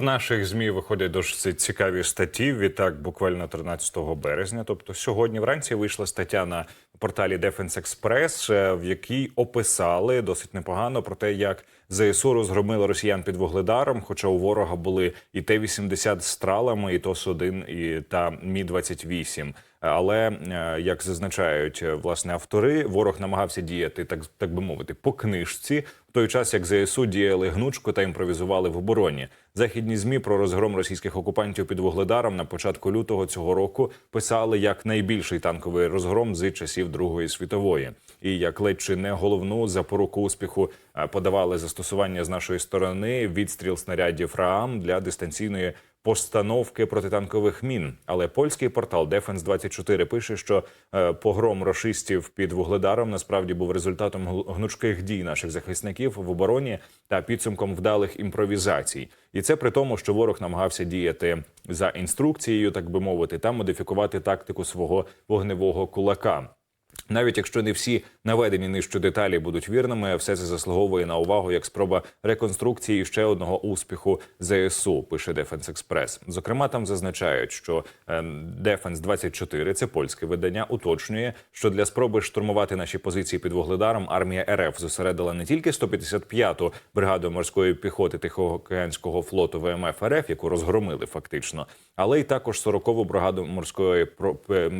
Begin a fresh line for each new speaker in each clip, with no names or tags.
В наших змі виходять досить цікаві статті. Відтак, буквально 13 березня, тобто сьогодні вранці вийшла стаття на порталі Defense Express, е, в якій описали досить непогано про те, як ЗСУ розгромило росіян під вугледаром. Хоча у ворога були і Т-80 з тралами, і ТОС-1, і та Мі 28 але е, як зазначають е, власне автори, ворог намагався діяти так, так би мовити, по книжці в той час, як ЗСУ діяли гнучко та імпровізували в обороні. Західні змі про розгром російських окупантів під вугледаром на початку лютого цього року писали як найбільший танковий розгром з часів Другої світової, і як ледь чи не головну запоруку успіху е, подавали застосування з нашої сторони відстріл снарядів РААМ для дистанційної постановки протитанкових мін. Але польський портал Defense 24 пише, що е, погром рошистів під вугледаром насправді був результатом гнучких дій наших захисників в обороні та підсумком вдалих імпровізацій. І це при тому, що ворог намагався діяти за інструкцією, так би мовити, та модифікувати тактику свого вогневого кулака. Навіть якщо не всі наведені нижче деталі будуть вірними, все це заслуговує на увагу як спроба реконструкції ще одного успіху ЗСУ. Пише Defense Express. Зокрема, там зазначають, що ем, Defense 24 це польське видання, уточнює, що для спроби штурмувати наші позиції під вугледаром армія РФ зосередила не тільки 155-ту бригаду морської піхоти Тихоокеанського флоту ВМФ РФ, яку розгромили фактично, але й також 40-ту бригаду морської про- е,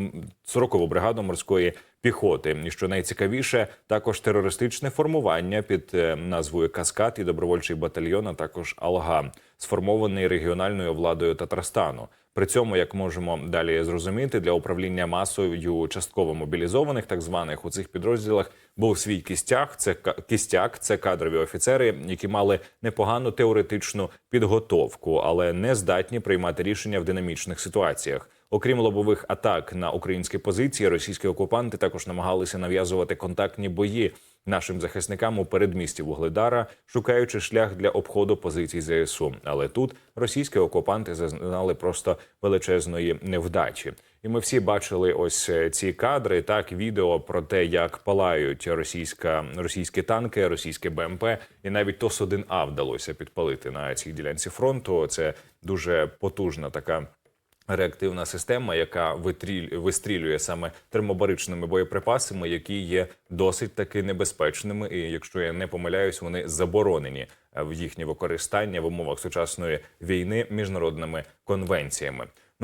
40-ту бригаду морської піхоти. І що найцікавіше, також терористичне формування під е, назвою Каскад і добровольчий батальйон, а також Алга, сформований регіональною владою Татарстану. При цьому, як можемо далі зрозуміти, для управління масою частково мобілізованих, так званих у цих підрозділах, був свій кістяк. Це кістяк, це кадрові офіцери, які мали непогану теоретичну підготовку, але не здатні приймати рішення в динамічних ситуаціях. Окрім лобових атак на українські позиції, російські окупанти також намагалися нав'язувати контактні бої нашим захисникам у передмісті Вугледара, шукаючи шлях для обходу позицій ЗСУ. Але тут російські окупанти зазнали просто величезної невдачі. І ми всі бачили ось е, ці кадри, так відео про те, як палають російська російські танки, російське БМП, і навіть тос 1 а вдалося підпалити на цій ділянці фронту. Це дуже потужна така реактивна система, яка вистрілює саме термобаричними боєприпасами, які є досить таки небезпечними. І якщо я не помиляюсь, вони заборонені е, в їхнє використання в умовах сучасної війни міжнародними конвенціями.